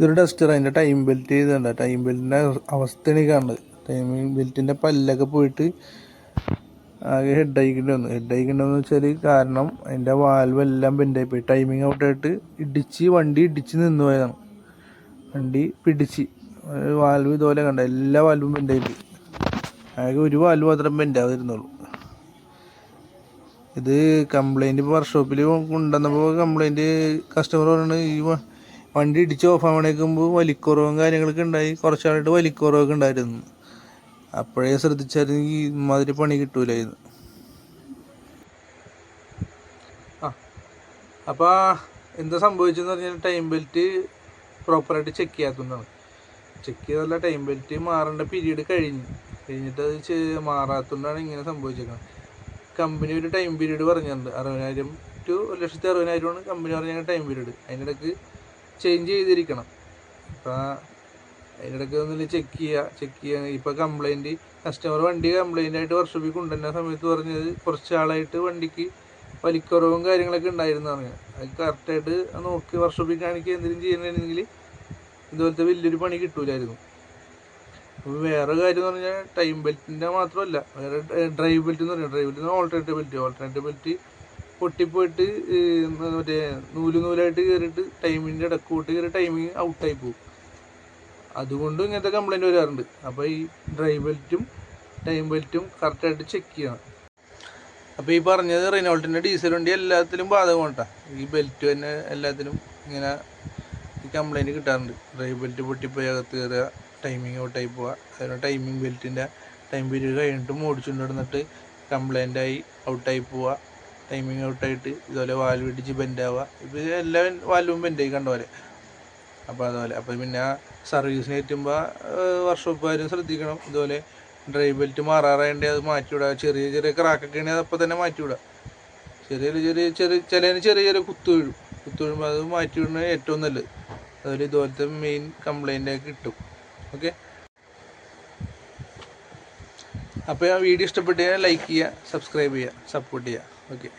ഇതൊരു ഡസ്റ്റർ അതിന്റെ time belt ചെയ്തുണ്ട് ടൈം ബെൽറ്റിന്റെ അവസ്ഥയാണ് കാണുന്നത്. ടൈം ബെൽറ്റിന്റെ പല്ലൊക്കെ പോയിട്ട് ആകെ ഹെഡ് അയക്കേണ്ടി വന്നു. ഹെഡ് അയക്കേണ്ടെന്ന് വെച്ചാൽ കാരണം അതിന്റെ വാൽവ് എല്ലാം ബെൻഡായി പോയി. ടൈമിങ് ഔട്ടായിട്ട് ഇടിച്ച് വണ്ടി ഇടിച്ച് നിന്ന് പോയതാണ്. വണ്ടി പിടിച്ച്. വാൽവ് ഇതുപോലെ കണ്ട? എല്ലാ വാൽവും ബെൻഡായി പോയി. ആകെ ഒരു വാൽവ് മാത്രം ബെൻഡാവതിരുന്നുള്ളൂ ഇത് കംപ്ലൈന്റ് ഇപ്പോൾ വർക്ക്ഷോപ്പിൽ കൊണ്ടുവന്നപ്പോൾ കംപ്ലൈന്റ് കസ്റ്റമർ പറയുന്നത് ഈ വണ്ടി ഇടിച്ച് ഓഫ് ആവണേക്കുമ്പോൾ വലിക്കുറവും കാര്യങ്ങളൊക്കെ ഉണ്ടായി. കുറച്ചാളായിട്ട് വലിക്കുറവൊക്കെ ഉണ്ടായിരുന്നു. അപ്പോഴേ ശ്രദ്ധിച്ചായിരുന്നെങ്കിൽ ഇമാതിരി പണി കിട്ടൂലായിരുന്നു ആ അപ്പോൾ എന്താ സംഭവിച്ചെന്ന് പറഞ്ഞാൽ ടൈം ബെൽറ്റ് പ്രോപ്പറായിട്ട് ചെക്ക് ചെയ്യാത്തതാണ്. ചെക്ക് ചെയ്തല്ല ടൈം ബെൽറ്റ് മാറേണ്ട പീരീഡ് കഴിഞ്ഞു. കഴിഞ്ഞിട്ട് അത് മാറാത്തതുകൊണ്ടാണ് ഇങ്ങനെ സംഭവിച്ചേക്കുന്നത് കമ്പനി ഒരു ടൈം പീരീഡ് പറഞ്ഞിട്ടുണ്ട്. അറുപതിനായിരം ടു ഒരു ലക്ഷത്തി അറുപതിനായിരമാണ് കമ്പനി പറഞ്ഞ ടൈം പീരീഡ് അതിനിടക്ക് ചേഞ്ച് ചെയ്തിരിക്കണം. അപ്പം അതിനിടയ്ക്ക് ഒന്നില്ല ചെക്ക് ചെയ്യുക ചെക്ക് ചെയ്യുക ഇപ്പോൾ കംപ്ലൈന്റ് കസ്റ്റമർ വണ്ടി കംപ്ലൈന്റ് ആയിട്ട് വർഷോപ്പിൽ കൊണ്ടുവരുന്ന സമയത്ത് പറഞ്ഞത് കുറച്ച് ആളായിട്ട് വണ്ടിക്ക് വലിക്കുറവും കാര്യങ്ങളൊക്കെ ഉണ്ടായിരുന്നു പറഞ്ഞു. അത് കറക്റ്റായിട്ട് നോക്കി വർഷോപ്പിൽ കാണിക്കുക എന്തെങ്കിലും ചെയ്യണമെങ്കിൽ ഇതുപോലത്തെ വലിയൊരു പണി കിട്ടൂലായിരുന്നു. അപ്പോൾ വേറെ കാര്യം എന്ന് പറഞ്ഞാൽ ടൈം ബെൽറ്റിന്റെ മാത്രമല്ല വേറെ ഡ്രൈവ് ബെൽറ്റ് എന്ന് പറയുന്നത് drive belt alternative belt alternative belt പൊട്ടിപ്പോയിട്ട് മറ്റേ നൂൽ നൂലായിട്ട് കയറിയിട്ട് ടൈമിന്റെ ഇടക്കോട്ട് കയറി ടൈമിങ് ഔട്ടായി പോകും അതുകൊണ്ടും ഇങ്ങനത്തെ കംപ്ലൈന്റ് വരാറുണ്ട്. അപ്പോൾ ഈ ഡ്രൈവ് ബെൽറ്റും ടൈം ബെൽറ്റും കറക്റ്റായിട്ട് ചെക്ക് ചെയ്യണം. അപ്പോൾ ഈ പറഞ്ഞത് റിനോൾട്ടിന്റെ ഡീസൽ വണ്ടി എല്ലാത്തിലും ബാധകമാണ് ഈ ബെൽറ്റ് തന്നെ എല്ലാത്തിനും ഇങ്ങനെ ഈ കംപ്ലൈന്റ് കിട്ടാറുണ്ട്. ഡ്രൈവ് ബെൽറ്റ് പൊട്ടിപ്പോയി അകത്ത് കയറുക ടൈമിങ് ഔട്ടായി പോവുക അതുപോലെ ടൈമിങ് ബെൽറ്റിന്റെ ടൈം പീരീഡ് കഴിഞ്ഞിട്ട് ആയി ഔട്ടായി പോവുക ടൈമിങ് ഔട്ടായിട്ട് ഇതുപോലെ വാൽവ് ഇടിച്ച് ബെൻഡ് ആവുക. ഇപ്പോൾ എല്ലാ വാൽവും ബെൻഡായി കണ്ട പോലെ. അപ്പോൾ അതുപോലെ. അപ്പോൾ പിന്നെ സർവീസിന് കയറ്റുമ്പോൾ വർക്ക്ഷോപ്പുകാരും ശ്രദ്ധിക്കണം. ഇതുപോലെ ഡ്രൈവ് ബെൽറ്റ് മാറാറായണ്ടേ അത് മാറ്റിവിടുക ചെറിയ ചെറിയ ക്രാക്കൊക്കെ ആണെങ്കിൽ അപ്പോൾ തന്നെ മാറ്റിവിടുക ചെറിയ ചെറിയ ചെറിയ ചിലതിന് ചെറിയ ചെറിയ കുത്തു വീഴും. കുത്തു വീഴുമ്പോൾ അത് മാറ്റി വിടുന്നത് ഏറ്റവും നല്ലത്. അതുപോലെ ഇതുപോലത്തെ മെയിൻ കംപ്ലൈന്റ് ഒക്കെ കിട്ടും. ഓക്കെ അപ്പോൾ ആ വീഡിയോ ഇഷ്ടപ്പെട്ട് കഴിഞ്ഞാൽ ലൈക്ക് ചെയ്യുക സബ്സ്ക്രൈബ് ചെയ്യുക സപ്പോർട്ട് ചെയ്യുക. ഓക്കെ